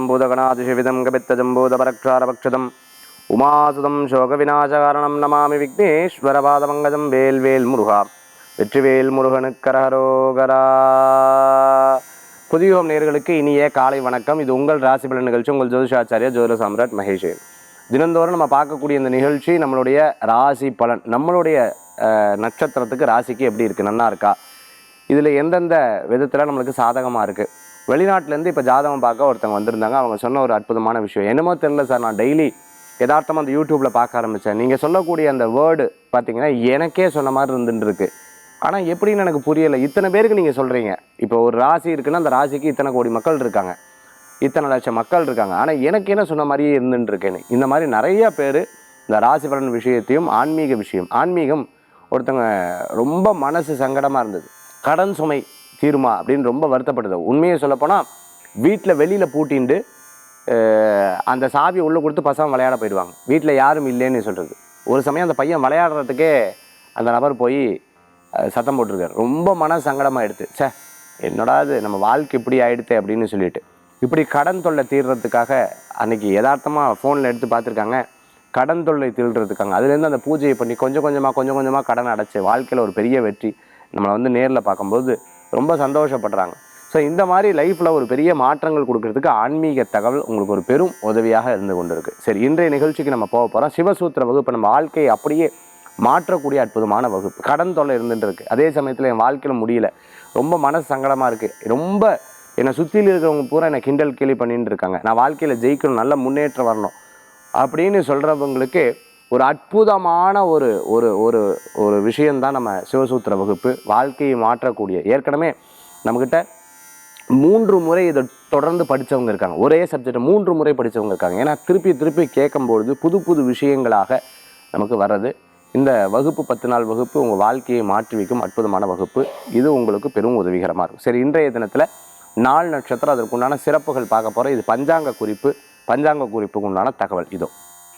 பூதகணாதிசிவிதம் பூதகணாதிஷவிதம் கபித்தஜம்பூதபரக்ஷாரபக்ஷதம் உமாசுதம் சோகவிநாசகாரணம் நமாமி விக்னேஸ்வரபாதமங்கஜம் வேல்வேல் முருகா. வெற்றிவேல் முருகனுக்கரகரோகரா புதியோகம் நேர்களுக்கு இனிய காலை வணக்கம். இது உங்கள் ராசி பலன் நிகழ்ச்சி. உங்கள் ஜோதிஷாச்சாரியா ஜோதிர சாம்ராட் மகேஷ் தினந்தோறும் நம்ம பார்க்கக்கூடிய இந்த நிகழ்ச்சி நம்மளுடைய ராசி பலன். நம்மளுடைய அஹ், நட்சத்திரத்துக்கு ராசிக்கு எப்படி இருக்குது நல்லா இருக்கா? இதில் எந்தெந்த விதத்தில் நம்மளுக்கு சாதகமாக இருக்குது வெளிநாட்டிலேருந்து இப்போ ஜாதகம் பார்க்க ஒருத்தவங்க வந்திருந்தாங்க. அவங்க சொன்ன ஒரு அற்புதமான விஷயம். என்னமோ தெரில சார் நான் டெய்லி யதார்த்தமாக அந்த யூடியூப்பில் பார்க்க ஆரம்பித்தேன் நீங்கள் சொல்லக்கூடிய அந்த வேர்டு பார்த்தீங்கன்னா எனக்கே சொன்ன மாதிரி இருந்துட்டுருக்கு. ஆனால் எப்படின்னு எனக்கு புரியலை. இத்தனை பேருக்கு நீங்கள் சொல்கிறீங்க இப்போ ஒரு ராசி இருக்குன்னா அந்த ராசிக்கு இத்தனை கோடி மக்கள் இருக்காங்க. இத்தனை லட்சம் மக்கள் இருக்காங்க. ஆனால் எனக்கு என்ன சொன்ன மாதிரியே இருந்துட்டுருக்கேன்னு. இந்த மாதிரி நிறைய பேர் இந்த ராசி பலன் விஷயத்தையும் ஆன்மீக விஷயம் ஆன்மீகம் ஒருத்தங்க ரொம்ப மனசு சங்கடமாக இருந்தது. கடன் சுமை தீருமா அப்படின்னு ரொம்ப வருத்தப்படுது உண்மையை சொல்லப்போனால் வீட்டில் வெளியில் பூட்டிண்டு அந்த சாவியை உள்ளே கொடுத்து பசங்க விளையாட போயிடுவாங்க. வீட்டில் யாரும் இல்லைன்னு சொல்கிறது ஒரு சமயம் அந்த பையன் விளையாடுறதுக்கே அந்த நபர் போய் சத்தம் போட்டிருக்காரு. ரொம்ப மன சங்கடமாயிடுது ச்சே என்னடா இது? நம்ம வாழ்க்கை இப்படி ஆயிடுத்தே அப்படின்னு சொல்லிட்டு. இப்படி கடன் தொல்லை தீர்றதுக்காக அன்றைக்கி யதார்த்தமாக ஃபோனில் எடுத்து பார்த்துருக்காங்க. கடன் தொல்லை தீர்றதுக்காங்க அதுலேருந்து அந்த பூஜையை பண்ணி கொஞ்சம் கொஞ்சமாக கொஞ்சம் கொஞ்சமாக கடன் அடைச்சி வாழ்க்கையில் ஒரு பெரிய வெற்றி. நம்மளை வந்து நேரில் பார்க்கும்போது ரொம்ப சந்தோஷப்படுறாங்க. ஸோ இந்த மாதிரி லைஃப்பில் ஒரு பெரிய மாற்றங்கள் கொடுக்கறதுக்கு ஆன்மீக தகவல் உங்களுக்கு ஒரு பெரும் உதவியாக இருந்து கொண்டு இருக்குது சரி இன்றைய நிகழ்ச்சிக்கு நம்ம போக போகிறோம் சிவசூத்திர வகுப்பு நம்ம வாழ்க்கையை அப்படியே மாற்றக்கூடிய அற்புதமான வகுப்பு. கடன் தொல்லை இருந்துட்டு இருக்குது அதே சமயத்தில் என் வாழ்க்கையில் முடியல. ரொம்ப மனசு சங்கடமாக இருக்குது ரொம்ப என்னை சுற்றியில் இருக்கிறவங்க பூரா என்னை கிண்டல் கேலி பண்ணிட்டு இருக்காங்க. நான் வாழ்க்கையில் ஜெயிக்கணும் நல்ல முன்னேற்றம் வரணும் அப்படின்னு சொல்கிறவங்களுக்கு ஒரு அற்புதமான ஒரு ஒரு ஒரு ஒரு விஷயந்தான் நம்ம சிவசூத்திர வகுப்பு. வாழ்க்கையை மாற்றக்கூடிய ஏற்கனவே நம்மக்கிட்ட மூன்று முறை இதை தொடர்ந்து படித்தவங்க இருக்காங்க. ஒரே சப்ஜெக்டை மூன்று முறை படித்தவங்க இருக்காங்க. ஏன்னா திருப்பி திருப்பி கேட்கும்பொழுது புது புது விஷயங்களாக நமக்கு வர்றது. இந்த வகுப்பு பத்து நாள் வகுப்பு உங்கள் வாழ்க்கையை மாற்றி வைக்கும் அற்புதமான வகுப்பு. இது உங்களுக்கு பெரும் உதவிகரமாக இருக்கும். சரி இன்றைய தினத்தில் நாள் நட்சத்திரம் அதற்குண்டான சிறப்புகள் பார்க்க போகிறோம் இது பஞ்சாங்க குறிப்பு. பஞ்சாங்க குறிப்புக்கு உண்டான தகவல் இதோ.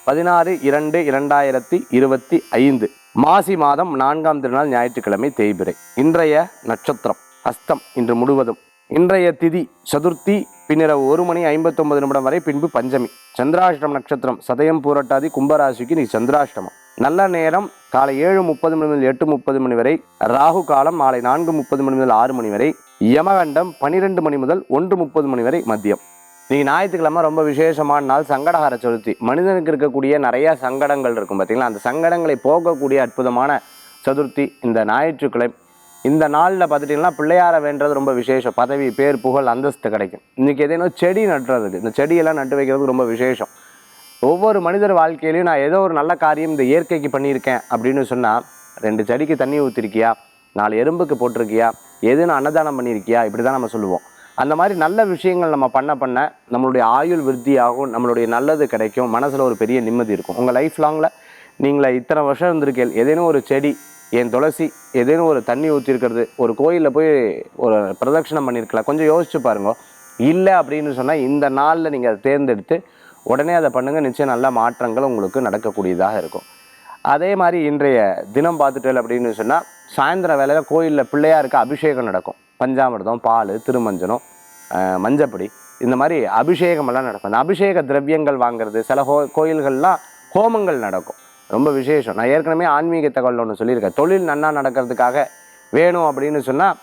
பதினாறு இரண்டு இரண்டாயிரத்தி இருபத்தி ஐந்து. மாசி மாதம் நான்காம் திருநாள் ஞாயிற்றுக்கிழமை தேய்பிரை. இன்றைய நட்சத்திரம் அஸ்தம் இன்று முழுவதும். இன்றைய திதி சதுர்த்தி பின்னிரவு ஒரு மணி ஐம்பத்தொன்பது நிமிடம் வரை பின்பு பஞ்சமி. சந்திராஷ்டம் நட்சத்திரம் சதயம் பூரட்டாதி கும்பராசிக்கு நீ சந்திராஷ்டமம். நல்ல நேரம் காலை ஏழு முப்பது மணி முதல் எட்டு முப்பது மணி வரை ராகு காலம் மாலை நான்கு முப்பது மணி முதல் ஆறு மணி வரை யமகண்டம் பனிரெண்டு மணி முதல் ஒன்று முப்பது மணி வரை மதியம். இன்றைக்கி ஞாயிற்றுக்கிழமை ரொம்ப விசேஷமான நாள் சங்கடஹார சதுர்த்தி. மனிதனுக்கு இருக்கக்கூடிய நிறைய சங்கடங்கள் இருக்கும் பார்த்தீங்களா அந்த சங்கடங்களை போகக்கூடிய அற்புதமான சதுர்த்தி இந்த ஞாயிற்றுக்கிழமை. இந்த நாளில் பார்த்துட்டிங்கன்னா பிள்ளையாரை வேண்டது ரொம்ப விசேஷம். பதவி பேர் புகழ் அந்தஸ்து கிடைக்கும். இன்றைக்கி எதேனோ செடி நட்டுறதுக்கு இந்த செடியெல்லாம் நட்டு வைக்கிறதுக்கு ரொம்ப விசேஷம். ஒவ்வொரு மனிதர் வாழ்க்கையிலையும் நான் ஏதோ ஒரு நல்ல காரியம் இந்த இயற்கைக்கு பண்ணியிருக்கேன் அப்படின்னு சொன்னால் ரெண்டு செடிக்கு தண்ணி ஊற்றிருக்கியா நாலு எறும்புக்கு போட்டிருக்கியா? எதுன்னு அன்னதானம் பண்ணியிருக்கியா? இப்படி தான் நம்ம சொல்லுவோம். அந்த மாதிரி நல்ல விஷயங்கள் நம்ம பண்ண பண்ண நம்மளுடைய ஆயுள் விருத்தியாகும் நம்மளுடைய நல்லது கிடைக்கும் மனசில் ஒரு பெரிய நிம்மதி இருக்கும். உங்கள் லைஃப் லாங்கில் நீங்களே இத்தனை வருஷம் இருந்திருக்கீங்க ஏதேனும் ஒரு செடி என் துளசி ஏதேனும் ஒரு தண்ணி ஊற்றிருக்கிறது ஒரு கோயிலில் போய் ஒரு பிரதட்சணம் பண்ணியிருக்கலாம் கொஞ்சம் யோசிச்சு பாருங்க. இல்லை அப்படின்னு சொன்னால் இந்த நாளில் நீங்கள் அதை தேர்ந்தெடுத்து உடனே அதை பண்ணுங்கள் நிச்சயம் நல்ல மாற்றங்கள் உங்களுக்கு நடக்கக்கூடியதாக இருக்கும். அதே மாதிரி இன்றைய தினம் பார்த்துட்டேன் அப்படின்னு சொன்னால் சாயந்தர வேலையில் கோயிலில் பிள்ளையாருக்கு அபிஷேகம் நடக்கும். பஞ்சாமிர்தம் பால் திருமஞ்சனம் மஞ்சப்பொடி இந்த மாதிரி அபிஷேகமெல்லாம் நடக்கும். அந்த அபிஷேக திரவியங்கள் வாங்குறது சில ஹோ கோயில்கள்லாம் ஹோமங்கள் நடக்கும். ரொம்ப விசேஷம். நான் ஏற்கனவே ஆன்மீக தகவல் ஒன்று சொல்லியிருக்கேன். தொழில் நன்னா நடக்கிறதுக்காக வேணும் அப்படின்னு சொன்னால்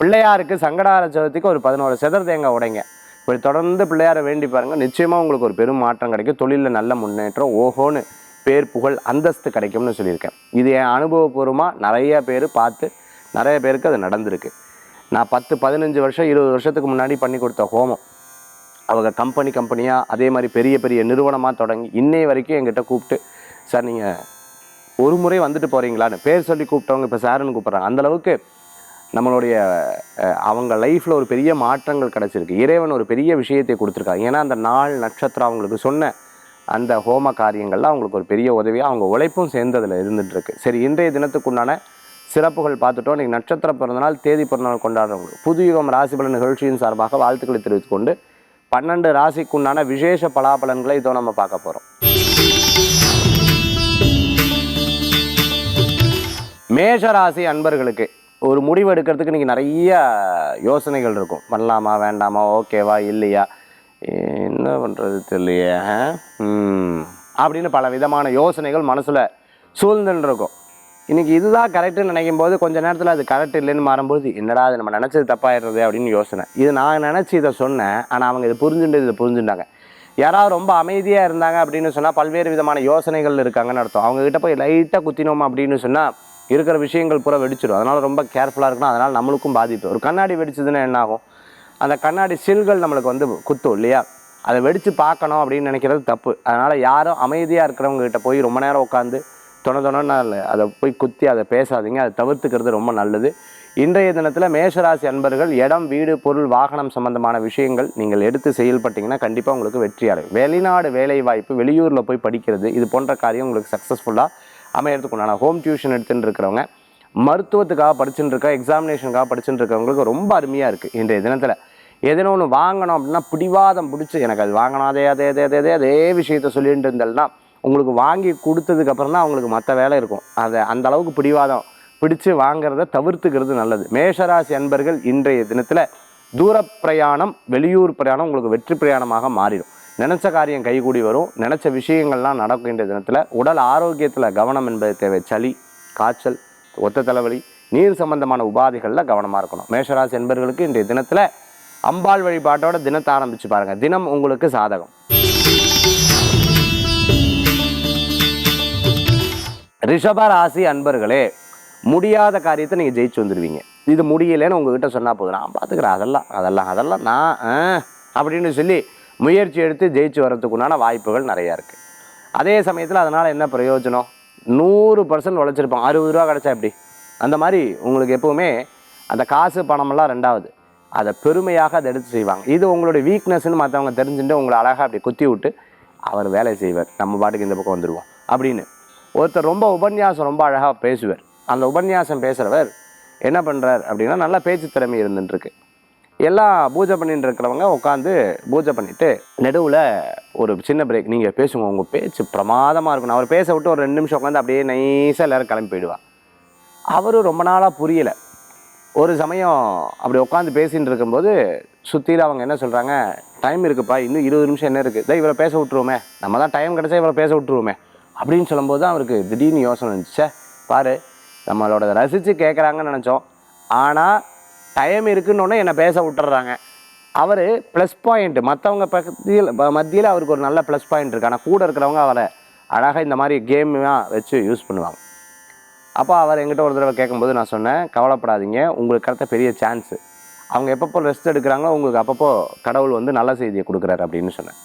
பிள்ளையாருக்கு சங்கடார சதுர்த்திக்கு ஒரு பதினோரு செதர் தேங்காய் உடைங்க. இப்படி தொடர்ந்து பிள்ளையாரை வேண்டி பாருங்கள் நிச்சயமாக உங்களுக்கு ஒரு பெரும் மாற்றம் கிடைக்கும். தொழிலில் நல்ல முன்னேற்றம் ஓஹோன்னு பேர் புகழ் அந்தஸ்து கிடைக்கும்னு சொல்லியிருக்கேன். இது என் அனுபவபூர்வமாக நிறைய பேர் பார்த்து நிறைய பேருக்கு அது நடந்திருக்கு. நான் பத்து பதினஞ்சு வருஷம் இருபது வருஷத்துக்கு முன்னாடி பண்ணி கொடுத்த ஹோமம். அவங்க கம்பெனி கம்பெனியாக அதே மாதிரி பெரிய பெரிய நிறுவனமாக தொடங்கி இன்னை வரைக்கும் என்கிட்ட கூப்பிட்டு சார் நீங்கள் ஒரு முறை வந்துட்டு போகிறீங்களான்னு பேர் சொல்லி கூப்பிட்டவங்க இப்போ சாருன்னு கூப்பிட்றாங்க. அந்தளவுக்கு நம்மளுடைய அவங்க லைஃப்பில் ஒரு பெரிய மாற்றங்கள் கிடச்சிருக்கு. இறைவன் ஒரு பெரிய விஷயத்தை கொடுத்துருக்காங்க ஏன்னா அந்த நாள் நட்சத்திரம் அவங்களுக்கு சொன்ன அந்த ஹோம காரியங்கள்லாம் அவங்களுக்கு ஒரு பெரிய உதவியாக அவங்க உழைப்பும் சேர்ந்ததில் இருந்துகிட்ருக்கு சரி இன்றைய தினத்துக்குண்டான சிறப்புகள் பார்த்துட்டோம். இன்றைக்கி நட்சத்திர பிறந்தநாள் தேதி பிறந்தநாள் கொண்டாடுறவங்க புதுயுகம் ராசிபலன் நிகழ்ச்சியின் சார்பாக வாழ்த்துக்களை தெரிவித்துக்கொண்டு பன்னெண்டு ராசிக்குண்டான விசேஷ பலாபலன்களை இதோ நம்ம பார்க்க போகிறோம் மேஷராசி அன்பர்களுக்கு ஒரு முடிவு எடுக்கிறதுக்கு இன்றைக்கி நிறைய யோசனைகள் இருக்கும். பண்ணலாமா வேண்டாமா ஓகேவா இல்லையா? என்ன பண்ணுறது தெரியலையே அப்படின்னு பல விதமான யோசனைகள் மனசில் சூழ்ந்துன்னு இருக்கும். இன்றைக்கி இதுதான் கரெக்டுன்னு நினைக்கும் போது கொஞ்ச நேரத்தில் அது கரெக்ட் இல்லைன்னு மாறும்போது என்னடா அது நம்ம நினச்சது தப்பாயிடுறது அப்படின்னு யோசனை. இது நான் நினச்சி இதை சொன்னேன் ஆனால் அவங்க இதை புரிஞ்சுட்டு இதை புரிஞ்சுட்டாங்க. யாராவது ரொம்ப அமைதியாக இருந்தாங்க அப்படின்னு சொன்னால் பல்வேறு விதமான யோசனைகள் இருக்காங்கன்னு அர்த்தம். அவங்ககிட்ட போய் லைட்டாக குத்தினோம் அப்படின்னு சொன்னால் இருக்கிற விஷயங்கள் பூரா வெடிச்சிடும் அதனால் ரொம்ப கேர்ஃபுல்லாக இருக்கணும். அதனால் நம்மளுக்கும் பாதிப்பு. ஒரு கண்ணாடி வெடிச்சதுன்னா என்ன ஆகும்? அந்த கண்ணாடி சில்கள் நம்மளுக்கு வந்து குத்தும் இல்லையா? அதை வெடித்து பார்க்கணும் அப்படின்னு நினைக்கிறது தப்பு. அதனால் யாரும் அமைதியாக இருக்கிறவங்க கிட்ட போய் ரொம்ப நேரம் உட்காந்து தொண தொணன்னு இல்லை அதை போய் குத்தி அதை பேசாதீங்க அதை தவிர்த்துக்கிறது ரொம்ப நல்லது. இன்றைய தினத்தில் மேஷராசி அன்பர்கள் இடம் வீடு பொருள் வாகனம் சம்பந்தமான விஷயங்கள் நீங்கள் எடுத்து செயல்பட்டிங்கன்னா கண்டிப்பாக உங்களுக்கு வெற்றி அடையும். வெளிநாடு வேலை வாய்ப்பு வெளியூரில் போய் படிக்கிறது இது போன்ற காரியம் உங்களுக்கு சக்ஸஸ்ஃபுல்லாக அமையறதுக்கு உண்டான ஹோம் டியூஷன் எடுத்துன்னு இருக்கிறவங்க மருத்துவத்துக்காக படிச்சுட்டு இருக்க எக்ஸாமினேஷனுக்காக படிச்சுட்டு இருக்கவங்களுக்கு ரொம்ப அருமையாக இருக்குது இன்றைய தினத்தில். எதனோ ஒன்று வாங்கணும் அப்படின்னா பிடிவாதம் பிடிச்சி எனக்கு அது வாங்கணும் அதே அதே அதே அதே அதே அதே விஷயத்த சொல்லிட்டு இருந்தேன்னா உங்களுக்கு வாங்கி கொடுத்ததுக்கப்புறம் தான் அவங்களுக்கு மற்ற வேலை இருக்கும். அதை அந்த அளவுக்கு பிடிவாதம் பிடிச்சு வாங்கிறத தவிர்த்துக்கிறது நல்லது. மேஷராசி அன்பர்கள் இன்றைய தினத்தில் தூர பிரயாணம் வெளியூர் பிரயாணம் உங்களுக்கு வெற்றி பிரயாணமாக மாறிடும். நினச்ச காரியம் கைகூடி வரும். நினச்ச விஷயங்கள்லாம் நடக்கும் தினத்தில் உடல் ஆரோக்கியத்தில் கவனம் என்பது தேவை. சளி காய்ச்சல் ஒத்த தலைவலி நீர் சம்பந்தமான உபாதைகளில் கவனமாக இருக்கணும். மேஷராசி என்பர்களுக்கு இன்றைய தினத்தில் அம்பாள் வழிபாட்டோட தினத்தை ஆரம்பிச்சு பாருங்க. தினம் உங்களுக்கு சாதகம். ரிஷப ராசி அன்பர்களே முடியாத காரியத்தை நீங்கள் ஜெயிச்சு வந்துடுவீங்க இது முடியலைன்னு உங்ககிட்ட சொன்னால் போதும். நான் பார்த்துக்கிறேன் அதெல்லாம் அதெல்லாம் அதெல்லாம் நான் ஆ, அப்படின்னு சொல்லி முயற்சி எடுத்து ஜெயிச்சு வர்றதுக்குண்டான வாய்ப்புகள் நிறையா இருக்குது அதே சமயத்தில் அதனால் என்ன பிரயோஜனம்? நூறு பர்சன்ட் உழைச்சிருப்பான். அறுபது ரூபா கிடச்சா எப்படி? அந்த மாதிரி உங்களுக்கு எப்போவுமே அந்த காசு பணமெல்லாம் ரெண்டாவது. அதை பெருமையாக அதை எடுத்து செய்வாங்க. இது உங்களுடைய வீக்னஸ்ன்னு மற்றவங்க தெரிஞ்சுட்டு உங்களை அழகாக அப்படி குத்தி விட்டு அவர் வேலை செய்வார். நம்ம பாட்டுக்கு இந்த பக்கம் வந்துடுவோம் அப்படின்னு. ஒருத்தர் ரொம்ப உபன்யாசம் ரொம்ப அழகாக பேசுவார். அந்த உபன்யாசம் பேசுகிறவர் என்ன பண்ணுறார் அப்படின்னா நல்ல பேச்சு திறமை இருந்துட்டுருக்கு எல்லாம் பூஜை பண்ணிட்டு இருக்கிறவங்க உட்காந்து பூஜை பண்ணிவிட்டு நடுவில் ஒரு சின்ன பிரேக் நீங்கள் பேசுங்க உங்கள் பேச்சு பிரமாதமாக இருக்கணும். அவர் பேச விட்டு ஒரு ரெண்டு நிமிஷம் உட்காந்து அப்படியே நைஸாக எல்லோரும் கிளம்பி போயிடுவார் அவரும் ரொம்ப நாளாக புரியலை. ஒரு சமயம் அப்படி உட்காந்து பேசிகிட்டு இருக்கும்போது சுற்றியில் அவங்க என்ன சொல்கிறாங்க டைம் இருக்குப்பா இன்னும் இருபது நிமிஷம் என்ன இருக்குது இதை இவரை பேச விட்ருவோமே நம்ம தான் டைம் கிடச்சா இவரை பேச விட்ருவோமே அப்படின்னு சொல்லும்போது தான் அவருக்கு திடீர்னு யோசனை இருந்துச்சே பாரு நம்மளோட ரசித்து கேட்குறாங்கன்னு நினச்சோம். ஆனால் டைம் இருக்குன்னொன்னே என்னை பேச விட்டுறாங்க. அவர் ப்ளஸ் பாயிண்ட் மற்றவங்க பக்கத்தில் மத்தியில் அவருக்கு ஒரு நல்ல ப்ளஸ் பாயிண்ட் இருக்கு. ஆனால் கூட இருக்கிறவங்க அவரை அழகாக இந்த மாதிரி கேமாக வச்சு யூஸ் பண்ணுவாங்க. அப்போ அவர் எங்கிட்ட ஒரு தடவை கேட்கும்போது நான் சொன்னேன் கவலைப்படாதீங்க உங்களுக்கு கிடைத்த பெரிய சான்ஸு அவங்க எப்பப்போ ரெஸ்ட் எடுக்கிறாங்களோ உங்களுக்கு அப்பப்போ கடவுள் வந்து நல்ல செய்தியை கொடுக்குறாரு அப்படின்னு சொன்னேன்.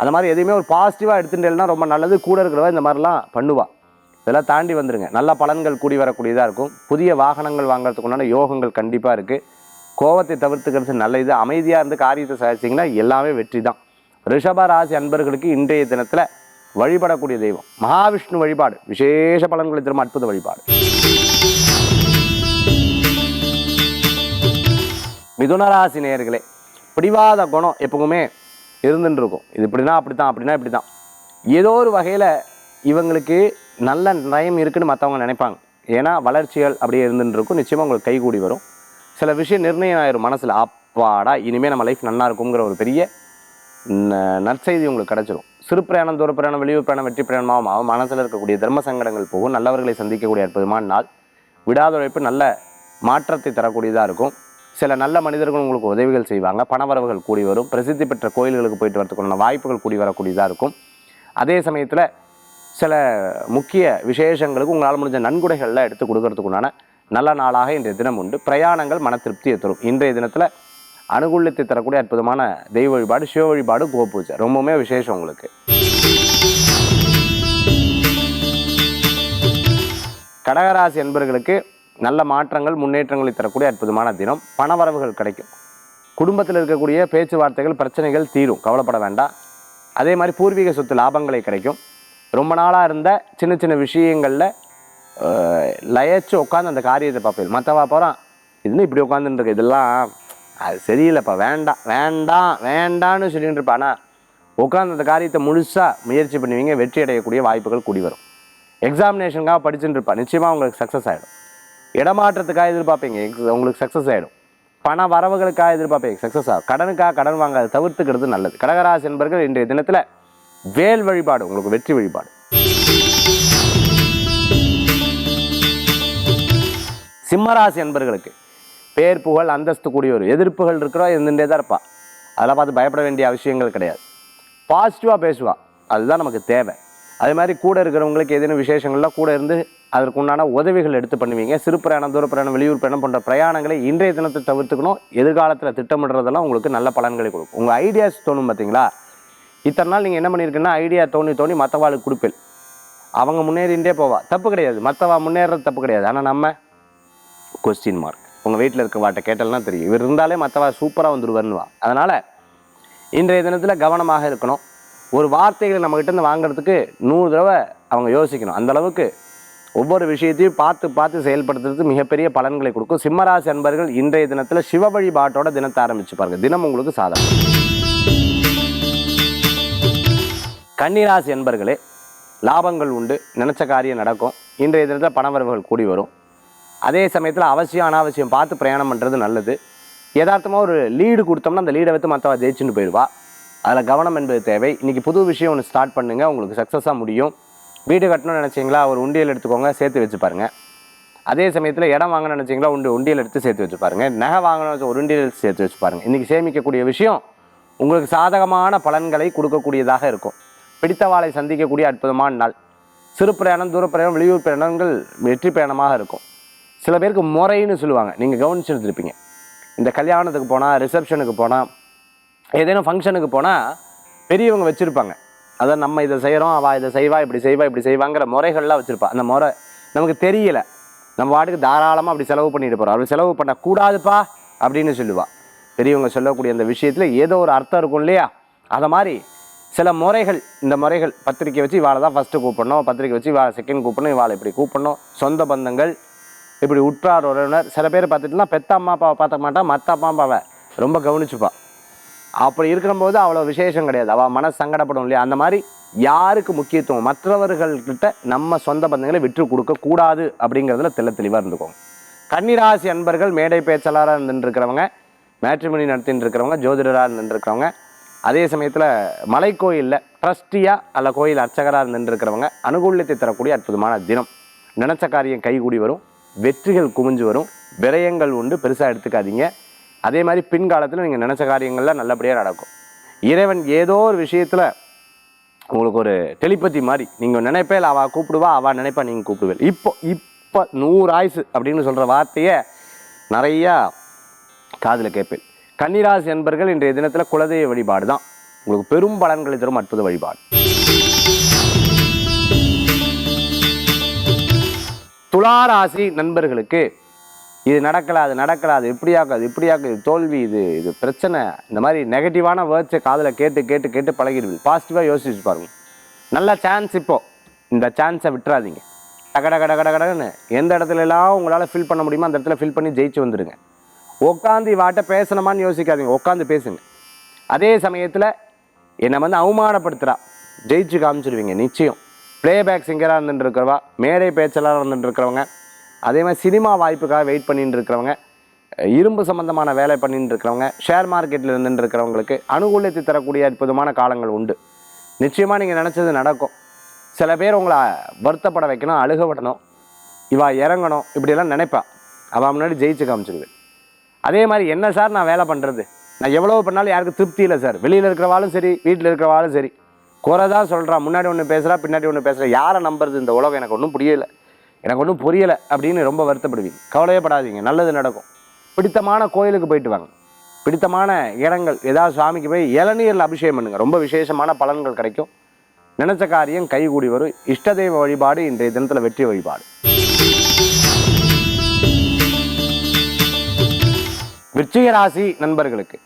அந்த மாதிரி எதையுமே ஒரு பாசிட்டிவாக எடுத்துட்டேன்னா ரொம்ப நல்லது. கூட இருக்கிறவா இந்த மாதிரிலாம் பண்ணுவா. இதெல்லாம் தாண்டி வந்துடுங்க நல்ல பலன்கள் கூடி வரக்கூடியதாக இருக்கும். புதிய வாகனங்கள் வாங்குறதுக்கு உண்டான யோகங்கள் கண்டிப்பாக இருக்குது கோவத்தை தவிர்த்துக்கிறது நல்ல இது அமைதியாக இருந்து காரியத்தை சாதிச்சிங்கன்னா எல்லாமே வெற்றி தான். ரிஷப ராசி அன்பர்களுக்கு இன்றைய தினத்தில் வழிபடக்கூடிய தெய்வம். மகாவிஷ்ணு வழிபாடு. விசேஷ பலன்களை திரும்ப அற்புத வழிபாடு. மிதுனராசி நேயர்களே பிடிவாத குணம் எப்பவுமே இருந்துன்னு இருக்கும் இது இப்படின்னா அப்படித்தான் அப்படின்னா இப்படி தான் ஏதோ ஒரு வகையில் இவங்களுக்கு நல்ல நயம் இருக்குதுன்னு மற்றவங்க நினைப்பாங்க. ஏன்னா வளர்ச்சிகள் அப்படியே இருந்துட்டுருக்கும் நிச்சயமாக உங்களுக்கு கைகூடி வரும். சில விஷயம் நிர்ணயம் ஆயிரும் மனசில். அப்பாடா இனிமேல் நம்ம லைஃப் நல்லா இருக்குங்கிற ஒரு பெரிய ந- நற்செய்தி உங்களுக்கு கிடச்சிரும். சிறு பிரயாணம் தூர பிரயாணம் வெளியூர் பிரயாணம் வெற்றி பிரயாணமாகும். மனசில் இருக்கக்கூடிய தர்ம சங்கடங்கள் போகும். நல்லவர்களை சந்திக்கக்கூடிய அற்புதமான நாள். விடாத உழைப்பு நல்ல மாற்றத்தை தரக்கூடியதாக இருக்கும். சில நல்ல மனிதர்கள் உங்களுக்கு உதவிகள் செய்வாங்க. பணவரவுகள் கூடி வரும். பிரசித்தி பெற்ற கோயில்களுக்கு போயிட்டு வரதுக்குள்ள வாய்ப்புகள் கூடி வரக்கூடியதாக இருக்கும். அதே சமயத்தில் சில முக்கிய விசேஷங்களுக்கு உங்களால் முடிஞ்ச நன்கொடைகள்லாம் எடுத்து கொடுக்கறதுக்குண்டான நல்ல நாளாக இன்றைய தினம் உண்டு. பிரயாணங்கள் மன திருப்தியை தரும். இன்றைய தினத்தில் அனுகூலத்தை தரக்கூடிய அற்புதமான தெய்வ வழிபாடு சிவ வழிபாடு கோபூஜை. ரொம்பவுமே விசேஷம் உங்களுக்கு. கடகராசி என்பர்களுக்கு நல்ல மாற்றங்கள் முன்னேற்றங்களை தரக்கூடிய அற்புதமான தினம். பணவரவுகள் கிடைக்கும். குடும்பத்தில் இருக்கக்கூடிய பேச்சுவார்த்தைகள் பிரச்சனைகள் தீரும். கவலைப்பட வேண்டாம். அதே மாதிரி பூர்வீக சொத்து லாபங்களை கிடைக்கும். ரொம்ப நாளாக இருந்த சின்ன சின்ன விஷயங்களில் லயச்சு உட்காந்து அந்த காரியத்தை பார்ப்பேன். மற்றவா போகிறான் இதுன்னு இப்படி உட்காந்துருக்கு இதெல்லாம் அது சரியில்லைப்பா வேண்டாம் வேண்டாம் வேண்டான்னு சொல்லிட்டு இருப்பானா உட்காந்து அந்த காரியத்தை முழுசாக முயற்சி பண்ணுவீங்க வெற்றி அடையக்கூடிய வாய்ப்புகள் கூடி வரும். எக்ஸாமினேஷனுக்காக படிச்சுட்டு இருப்பா நிச்சயமாக உங்களுக்கு சக்ஸஸ் ஆகிடும் இடமாற்றத்துக்காக எதிர்பார்ப்பீங்க. உங்களுக்கு சக்ஸஸ் ஆகிடும் பண வரவுகளுக்காக எதிர்பார்ப்பீங்க. சக்ஸஸ் ஆகும் கடனுக்காக கடன் வாங்காத தவிர்த்துக்கிறது நல்லது. கடகராசி என்பர்கள் இன்றைய தினத்தில் வேல் வழிபாடு உங்களுக்கு வெற்றி வழிபாடு. சிம்மராசி என்பர்களுக்கு பேர் புகழ் அந்தஸ்து கூடிய ஒரு எதிர்ப்புகள் இருக்கிறோம் இருந்துட்டே தான் இருப்பாள் அதெல்லாம் பார்த்து பயப்பட வேண்டிய அவசியங்கள் கிடையாது. பாசிட்டிவாக பேசுவாள் அதுதான் நமக்கு தேவை. அது மாதிரி கூட இருக்கிறவங்களுக்கு ஏதேனும் விசேஷங்கள்லாம் கூட இருந்து அதற்கு உண்டான உதவிகள் எடுத்து பண்ணுவீங்க. சிறு பிரயாணம் தூர பிரயாணம் வெளியூர் பிரயாணம் போன்ற பிரயாணங்களை இன்றைய தினத்தை தவிர்த்துக்கணும். எதிர்காலத்தில் திட்டமிடுறதெல்லாம் உங்களுக்கு நல்ல பலன்களை கொடுக்கும். உங்கள் ஐடியாஸ் தோணும் பார்த்தீங்களா இத்தனை நாள் நீங்கள் என்ன பண்ணியிருக்கீங்கன்னா ஐடியா தோணி தோணி மற்றவாளுக்கு கொடுப்பேன். அவங்க முன்னேறிண்டே போவா. தப்பு கிடையாது. மற்றவா முன்னேறது தப்பு கிடையாது. ஆனால் நம்ம கொஸ்டின் மார்க் உங்கள் வீட்டில் இருக்க வாட்ட கேட்டல்னா தெரியும். இவர் இருந்தாலே மற்றவா சூப்பராக வந்துடுவார்னுவா அதனால் இன்றைய தினத்தில் கவனமாக இருக்கணும். ஒரு வார்த்தைகளை நம்மக்கிட்ட இருந்து வாங்குறதுக்கு நூறு தடவை அவங்க யோசிக்கணும். அந்தளவுக்கு ஒவ்வொரு விஷயத்தையும் பார்த்து பார்த்து செயல்படுத்துறது மிகப்பெரிய பலன்களை கொடுக்கும். சிம்மராசி அன்பர்கள் இன்றைய தினத்தில் சிவ வழிபாட்டோட தினத்தை ஆரம்பிச்சு பாருங்கள் தினம் உங்களுக்கு சாதகம் கன்னிராசி அன்பர்களே லாபங்கள் உண்டு. நினச்ச காரியம் நடக்கும். இன்றைய தினத்தில் பணவரவுகள் கூடி வரும். அதே சமயத்தில் அவசியம் அனாவசியம் பார்த்து பிரயாணம் பண்ணுறது நல்லது. யதார்த்தமாக ஒரு லீடு கொடுத்தோம்னா அந்த லீடை வைத்து மற்றவா ஜெயிச்சுட்டு போயிடுவா. அதில் கவனம் என்பது தேவை. இன்றைக்கி புது விஷயம் ஒன்று ஸ்டார்ட் பண்ணுங்க. உங்களுக்கு சக்ஸஸாக முடியும். வீடு கட்டணும்னு நினச்சிங்களா? ஒரு உண்டியல் எடுத்துக்கோங்க. சேர்த்து வச்சு பாருங்கள் அதே சமயத்தில் இடம் வாங்கணும்னு நினச்சிங்களா? உண்டு உண்டியல் எடுத்து சேர்த்து வச்சு பாருங்கள் நகை வாங்கணும் ஒரு உண்டியல் எடுத்து சேர்த்து வச்சு பாருங்க. இன்றைக்கி சேமிக்கக்கூடிய விஷயம் உங்களுக்கு சாதகமான பலன்களை கொடுக்கக்கூடியதாக இருக்கும். பிடித்தவாளை சந்திக்கக்கூடிய அற்புதமான நாள். சிறு பிரயாணம் தூர பிரயாணம் வெளியூர் பிரயாணங்கள் வெற்றி பிரயாணமாக இருக்கும். சில பேருக்கு முறைன்னு சொல்லுவாங்க. நீங்கள் கவனிச்சுருந்துருப்பீங்க. இந்த கல்யாணத்துக்கு போனால் ரிசப்ஷனுக்கு போனால் ஏதேனும் ஃபங்க்ஷனுக்கு போனால் பெரியவங்க வச்சுருப்பாங்க. அதான் நம்ம இதை செய்கிறோம் அவள் இதை செய்வா இப்படி செய்வா இப்படி செய்வாங்கிற முறைகள்லாம் வச்சுருப்பா. அந்த முறை நமக்கு தெரியல. நம்ம வாட்டுக்கு தாராளமாக அப்படி செலவு பண்ணிட்டு போகிறோம் அப்படி செலவு பண்ணக்கூடாதுப்பா அப்படின்னு சொல்லுவாள் பெரியவங்க சொல்லக்கூடிய அந்த விஷயத்தில் ஏதோ ஒரு அர்த்தம் இருக்கும் இல்லையா? அதை மாதிரி சில முறைகள் இந்த முறைகள் பத்திரிக்கை வச்சு இவாளை தான் ஃபஸ்ட்டு கூப்பிடணும் பத்திரிக்கை வச்சு இவாளை செகண்ட் கூப்பிடணும் இவாளை இப்படி கூப்பிடணும். சொந்த பந்தங்கள் இப்படி உற்றார் உறவினர் சில பேர் பார்த்துட்டுனா பெத்த அம்மா அப்பாவை பார்த்த மாட்டா மற்ற அம்மா அப்பாவை ரொம்ப கவனிச்சுப்பா. அப்படி இருக்கும்போது அவ்வளோ விசேஷம் கிடையாது. அவள் மனசு சங்கடப்படும் இல்லையா? அந்த மாதிரி யாருக்கு முக்கியத்துவம்? மற்றவர்கள்கிட்ட நம்ம சொந்த பந்தங்களை விற்று கொடுக்க கூடாது அப்படிங்கிறதுல தெள்ள தெளிவாக இருந்துக்கோங்க. கன்னிராசி அன்பர்கள் மேடை பேச்சாளராக இருந்துருக்கிறவங்க மேட்ரிமணி நடத்தின்னு இருக்கிறவங்க ஜோதிடராக இருந்துருக்கிறவங்க அதே சமயத்தில் மலைக்கோயிலில் ட்ரஸ்டியாக அல்ல கோயில் அர்ச்சகராக இருந்துருக்கிறவங்க அனுகூலியத்தை தரக்கூடிய அற்புதமான தினம். நினச்ச காரியம் கைகூடி வரும் வெற்றிகள் குமிஞ்சு வரும் விரயங்கள் உண்டு பெருசாக எடுத்துக்காதீங்க. அதே மாதிரி பின்காலத்தில் நீங்கள் நினச்ச காரியங்கள்லாம் நல்லபடியாக நடக்கும். இறைவன் ஏதோ ஒரு விஷயத்தில் உங்களுக்கு ஒரு டெலிபதி மாதிரி நீங்கள் நினைப்பேல் அவள் கூப்பிடுவா அவள் நினைப்பா நீங்கள் கூப்பிடுவேன் இப்போ இப்போ நூறு ஆயுசு அப்படின்னு சொல்கிற வார்த்தையை நிறையா காதில் கேட்பேன். கன்னிராசி என்பர்கள் இன்றைய தினத்தில் குலதெய்வ வழிபாடு தான். உங்களுக்கு பெரும் பலன்களை தரும் அற்புத வழிபாடு. துளாராசி நண்பர்களுக்கு இது நடக்கலாது அது இப்படியாக்காது அது இப்படியாக்கு அது இப்படியாக்கு இது தோல்வி இது இது பிரச்சனை. இந்த மாதிரி நெகட்டிவான வேர்ட்ஸை காதில் கேட்டு கேட்டு கேட்டு பழகிடுவீங்க. பாசிட்டிவாக யோசிச்சு பாருங்க. நல்ல சான்ஸ் இப்போது இந்த சான்ஸை விட்டுறாதீங்க. டக டக டக டகடன்னு எந்த இடத்துல எல்லாம் உங்களால் ஃபில் பண்ண முடியுமோ அந்த இடத்துல ஃபில் பண்ணி ஜெயிச்சு வந்துடுங்க உட்காந்து இவாட்ட பேசணுமான்னு யோசிக்காதீங்க. உட்காந்து பேசுங்க. அதே சமயத்தில் என்னை வந்து அவமானப்படுத்துகிறா ஜெயிச்சு காமிச்சிடுவீங்க நிச்சயம். ப்ளேபேக் சிங்கராக இருந்துட்டு இருக்கிறவா மேடை பேச்சலாக இருந்துட்டு இருக்கிறவங்க அதே மாதிரி சினிமா வாய்ப்புக்காக வெயிட் பண்ணிட்டு இருக்கிறவங்க இரும்பு சம்பந்தமான வேலை பண்ணிட்டு இருக்கிறவங்க ஷேர் மார்க்கெட்டில் இருந்துட்டு இருக்கிறவங்களுக்கு அனுகூலத்தை தரக்கூடிய அற்புதமான காலங்கள் உண்டு. நிச்சயமாக நீங்கள் நினச்சது நடக்கும். சில பேர் உங்களை வருத்தப்பட வைக்கணும் அழுக விடணும் இவா இறங்கணும் இப்படியெல்லாம் நினைப்பா. அவள் முன்னாடி ஜெயிச்சு காமிச்சிருவேன் அதே மாதிரி என்ன சார் நான் வேலை பண்ணுறது நான் எவ்வளோ பண்ணாலும் யாருக்கு திருப்தி இல்லை சார். வெளியில் இருக்கிறவாலும் சரி வீட்டில் இருக்கிறவாலும் சரி. குறை தான் சொல்கிறான் முன்னாடி ஒன்று பேசுகிறா பின்னாடி ஒன்று பேசுகிறா யாரை நம்புறது இந்த உலகம்? எனக்கு ஒன்றும் புரியலை. எனக்கு ஒன்றும் புரியலை அப்படின்னு ரொம்ப வருத்தப்படுவீங்க. கவலையே படாதீங்க. நல்லது நடக்கும். பிடித்தமான கோயிலுக்கு போயிட்டு வாங்க. பிடித்தமான இடங்கள் ஏதாவது சுவாமிக்கு போய் இளநீரில் அபிஷேகம் பண்ணுங்க. ரொம்ப விசேஷமான பலன்கள் கிடைக்கும். நினைச்ச காரியம் கைகூடி வரும். இஷ்ட தெய்வ வழிபாடு இன்றைய தினத்தில் வெற்றி வழிபாடு. விருச்சிக ராசி நண்பர்களுக்கு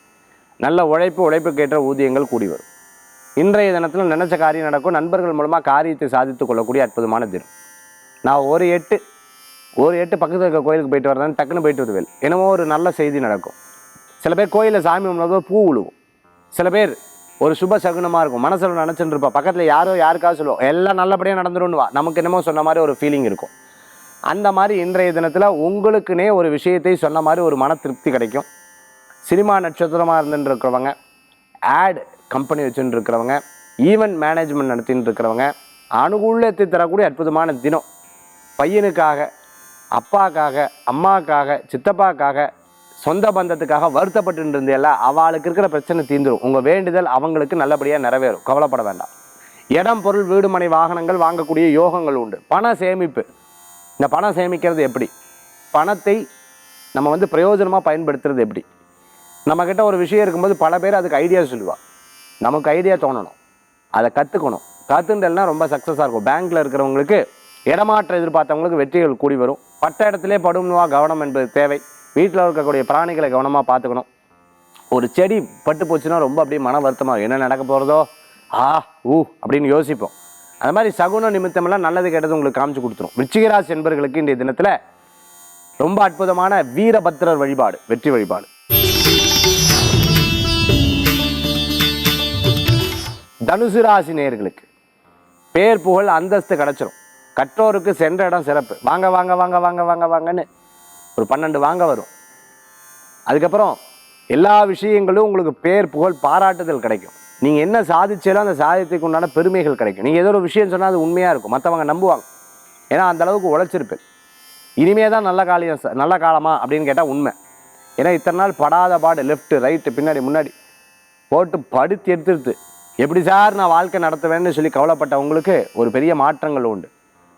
நல்ல உழைப்பு உழைப்புக்கேற்ற ஊதியங்கள் கூடி வரும். இன்றைய தினத்தில் நினைச்ச காரியம் நடக்கும். நண்பர்கள் மூலமாக காரியத்தை சாதித்து கொள்ளக்கூடிய அற்புதமான தினம். நான் ஒரு எட்டு ஒரு எட்டு பக்கத்தில் இருக்க கோயிலுக்கு போயிட்டு வரேன் டக்குன்னு போயிட்டு வருவேன். என்னமோ ஒரு நல்ல செய்தி நடக்கும். சில பேர் கோயிலில் சாமி கும்பிடும்போது பூ விழுவும் சில பேர் ஒரு சுப சகுனமாக இருக்கும். மனசில் நினச்சிட்டு இருப்பா. பக்கத்தில் யாரோ யாருக்காவது சொல்லுவோம் எல்லாம் நல்லபடியாக நடந்துருன்னுவா நமக்கு என்னமோ சொன்ன மாதிரி ஒரு ஃபீலிங் இருக்கும். அந்த மாதிரி இன்றைய தினத்தில் உங்களுக்குனே ஒரு விஷயத்தை சொன்ன மாதிரி ஒரு மன திருப்தி கிடைக்கும். சினிமா நட்சத்திரமாக இருந்துட்டு இருக்கிறவங்க ஆட் கம்பெனி வச்சுட்டு இருக்கிறவங்க ஈவெண்ட் மேனேஜ்மெண்ட் நடத்தின்னு இருக்கிறவங்க அனுகூலத்தை தரக்கூடிய அற்புதமான தினம். பையனுக்காக அப்பாக்காக அம்மாக்காக சித்தப்பாக்காக சொந்த பந்தத்துக்காக வருத்தப்பட்டு இருந்தேல்ல அவளுக்கு இருக்கிற பிரச்சனை தீந்துரும் உங்கள் வேண்டுதல் அவங்களுக்கு நல்லபடியாக நிறைவேறும். கவலைப்பட வேண்டாம். இடம் பொருள் வீடு மனை வாகனங்கள் வாங்கக்கூடிய யோகங்கள் உண்டு. பண சேமிப்பு. இந்த பணம் சேமிக்கிறது எப்படி? பணத்தை நம்ம வந்து பிரயோஜனமாக பயன்படுத்துறது எப்படி? நம்மக்கிட்ட ஒரு விஷயம் இருக்கும்போது பல பேர் அதுக்கு ஐடியா சொல்லுவாள் நமக்கு ஐடியா தோணணும். அதை கற்றுக்கணும் கற்றுண்டல்னா ரொம்ப சக்ஸஸாக இருக்கும். பேங்க்கில் இருக்கிறவங்களுக்கு இடமாற்றம் எதிர்பார்த்தவங்களுக்கு வெற்றிகள் கூடி வரும். பட்ட இடத்திலே படும்னுவா கவனம் என்பது தேவை. வீட்டில் இருக்கக்கூடிய பிராணிகளை கவனமாக பார்த்துக்கணும். ஒரு செடி பட்டு போச்சுன்னா ரொம்ப அப்படியே மன வருத்தமாக என்ன நடக்க போகிறதோ ஆ ஊ அப்படின்னு யோசிப்போம். அந்த மாதிரி சகுன நிமித்தமெல்லாம் நல்லது கெட்டது உங்களுக்கு காமிச்சு கொடுத்துரும். விருச்சிகராசி என்பர்களுக்கு இன்றைய தினத்தில் ரொம்ப அற்புதமான வீரபத்திரர் வழிபாடு வெற்றி வழிபாடு. தனுசு ராசி நேயர்களுக்கு பேர் புகழ் அந்தஸ்து கிடச்சிரும். கற்றோருக்கு சென்ற இடம் சிறப்பு. வாங்க வாங்க வாங்க வாங்க வாங்க வாங்கன்னு ஒரு பன்னெண்டு வாங்க வரும். அதுக்கப்புறம் எல்லா விஷயங்களும் உங்களுக்கு பேர் புகழ் பாராட்டுதல் கிடைக்கும். நீங்கள் என்ன சாதிச்சாலும் அந்த சாதியத்துக்கு உண்டான பெருமைகள் கிடைக்கும். நீங்கள் ஏதோ ஒரு விஷயம் சொன்னால் அது உண்மையாக இருக்கும். மற்றவங்க நம்புவாங்க. ஏன்னா அந்த அளவுக்கு உழைச்சிருப்பேன். இனிமே தான் நல்ல காலியம் நல்ல காலமா அப்படின்னு கேட்டால் உண்மை. ஏன்னா இத்தனை நாள் படாத பாடு லெஃப்ட்டு ரைட்டு பின்னாடி முன்னாடி. போட்டு படுத்து எடுத்துருது எப்படி சார் நான் வாழ்க்கை நடத்துவேன்னு சொல்லி கவலைப்பட்டவங்களுக்கு ஒரு பெரிய மாற்றங்கள் உண்டு.